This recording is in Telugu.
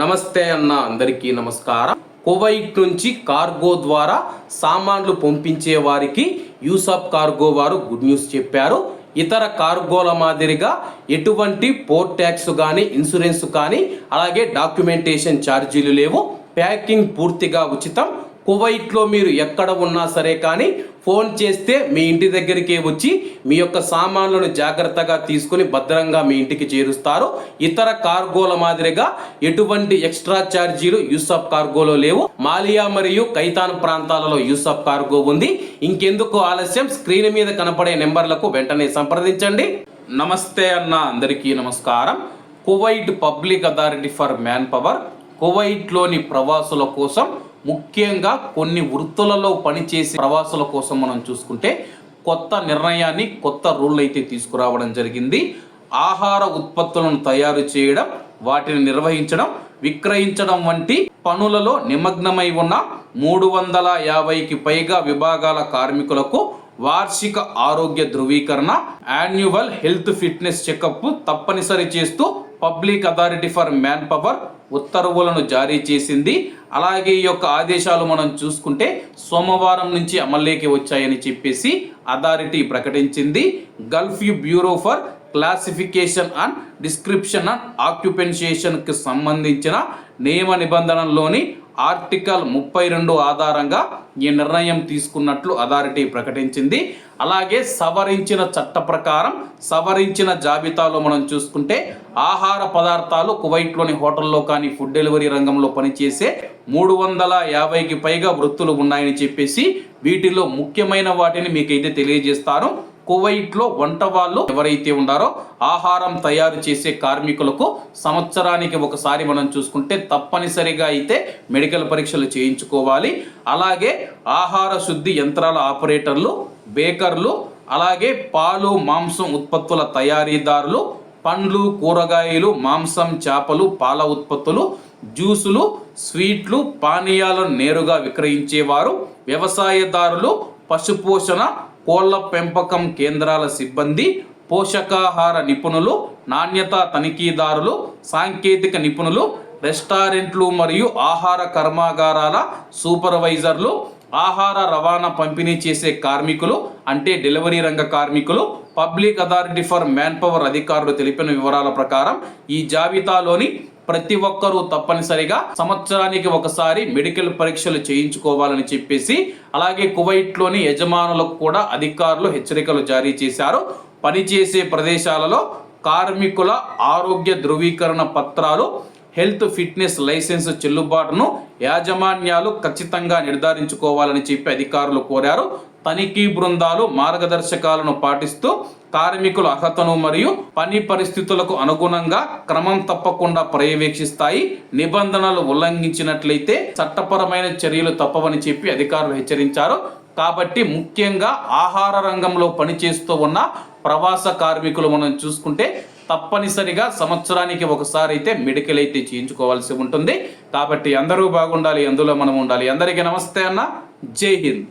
నమస్తే అన్న అందరికీ నమస్కారం. కువైట్ నుంచి కార్గో ద్వారా సామాన్లు పంపించే వారికి యూసఫ్ కార్గో వారు గుడ్ న్యూస్ చెప్పారు. ఇతర కార్గోల మాదిరిగా ఎటువంటి పోర్ట్ ట్యాక్స్ కానీ ఇన్సూరెన్స్ కానీ అలాగే డాక్యుమెంటేషన్ ఛార్జీలు లేవు. ప్యాకింగ్ పూర్తిగా ఉచితం. కువైట్లో మీరు ఎక్కడ ఉన్నా సరే కానీ ఫోన్ చేస్తే మీ ఇంటి దగ్గరికే వచ్చి మీ యొక్క సామాన్లను జాగ్రత్తగా తీసుకుని భద్రంగా మీ ఇంటికి చేరుస్తారు. ఇతర కార్గోల మాదిరిగా ఎటువంటి ఎక్స్ట్రా ఛార్జీలు యూసఫ్ కార్గోలో లేవు. మాలియా మరియు కైతాన్ ప్రాంతాలలో యూసఫ్ కార్గో ఉంది. ఇంకెందుకు ఆలస్యం? స్క్రీన్ మీద కనపడే నెంబర్లకు వెంటనే సంప్రదించండి. నమస్తే అన్న అందరికీ నమస్కారం. Kuwait public authority for manpower కువైట్లోని ప్రవాసుల కోసం ముఖ్యంగా కొన్ని వృత్తులలో పనిచేసే ప్రవాసుల కోసం మనం చూసుకుంటే కొత్త నిర్ణయాన్ని కొత్త రూల్ అయితే తీసుకురావడం జరిగింది. ఆహార ఉత్పత్తులను తయారు చేయడం వాటిని నిర్వహించడం విక్రయించడం వంటి పనులలో నిమగ్నమై ఉన్న మూడు వందల యాభైకి పైగా విభాగాల కార్మికులకు వార్షిక ఆరోగ్య ధృవీకరణ యాన్యువల్ హెల్త్ ఫిట్నెస్ చెకప్ తప్పనిసరి చేస్తూ public authority for man power ఉత్తర్వులను జారీ చేసింది. అలాగే ఈ యొక్క ఆదేశాలు మనం చూసుకుంటే సోమవారం నుంచి అమల్లోకి వచ్చాయని చెప్పేసి అథారిటీ ప్రకటించింది. Gulf bureau for classification and description and ఆక్యుపెన్షియేషన్కి సంబంధించిన నియమ నిబంధనల్లోని ఆర్టికల్ ముప్పై రెండు ఆధారంగా ఈ నిర్ణయం తీసుకున్నట్లు అథారిటీ ప్రకటించింది. అలాగే సవరించిన చట్ట ప్రకారం సవరించిన జాబితాలో మనం చూసుకుంటే ఆహార పదార్థాలు కువైట్లోని హోటల్లో కానీ ఫుడ్ డెలివరీ రంగంలో పనిచేసే మూడు వందల యాభైకి పైగా వృత్తులు ఉన్నాయని చెప్పేసి వీటిలో ముఖ్యమైన వాటిని మీకైతే తెలియజేస్తాను. కువైట్లో వంట వాళ్ళు ఎవరైతే ఉన్నారో ఆహారం తయారు చేసే కార్మికులకు సంవత్సరానికి ఒకసారి మనం చూసుకుంటే తప్పనిసరిగా అయితే మెడికల్ పరీక్షలు చేయించుకోవాలి. అలాగే ఆహార శుద్ధి యంత్రాల ఆపరేటర్లు బేకర్లు అలాగే పాలు మాంసం ఉత్పత్తుల తయారీదారులు పండ్లు కూరగాయలు మాంసం చేపలు పాల ఉత్పత్తులు జ్యూసులు స్వీట్లు పానీయాలను నేరుగా విక్రయించేవారు వ్యవసాయదారులు పశుపోషణ కోళ్ళ పెంపకం కేంద్రాల సిబ్బంది పోషకాహార నిపుణులు నాణ్యత తనిఖీదారులు సాంకేతిక నిపుణులు రెస్టారెంట్లు మరియు ఆహార కర్మాగారాల సూపర్వైజర్లు ఆహార రవాణా పంపిణీ చేసే కార్మికులు అంటే డెలివరీ రంగ కార్మికులు public authority for man power అధికారులు తెలిపిన వివరాల ప్రకారం ఈ జాబితాలోని ప్రతి ఒక్కరూ తప్పనిసరిగా సంవత్సరానికి ఒకసారి మెడికల్ పరీక్షలు చేయించుకోవాలని చెప్పేసి అలాగే కువైట్లోని యజమానులకు కూడా అధికారులు హెచ్చరికలు జారీ చేశారు. పనిచేసే ప్రదేశాలలో కార్మికుల ఆరోగ్య ధృవీకరణ పత్రాలు హెల్త్ ఫిట్నెస్ లైసెన్స్ చెల్లుబాటును యాజమాన్యాలు ఖచ్చితంగా నిర్ధారించుకోవాలని చెప్పి అధికారులు కోరారు. తనిఖీ బృందాలు మార్గదర్శకాలను పాటిస్తూ కార్మికుల అర్హతను మరియు పని పరిస్థితులకు అనుగుణంగా క్రమం తప్పకుండా పర్యవేక్షిస్తాయి. నిబంధనలు ఉల్లంఘించినట్లయితే చట్టపరమైన చర్యలు తప్పవని చెప్పి అధికారులు హెచ్చరించారు. కాబట్టి ముఖ్యంగా ఆహార రంగంలో పనిచేస్తూ ఉన్న ప్రవాస కార్మికులు మనం చూసుకుంటే తప్పనిసరిగా సంవత్సరానికి ఒకసారి అయితే మెడికల్ అయితే చేయించుకోవాల్సి ఉంటుంది. కాబట్టి అందరూ బాగుండాలి అందులో మనం ఉండాలి. అందరికీ నమస్తే అన్న. జై హింద్.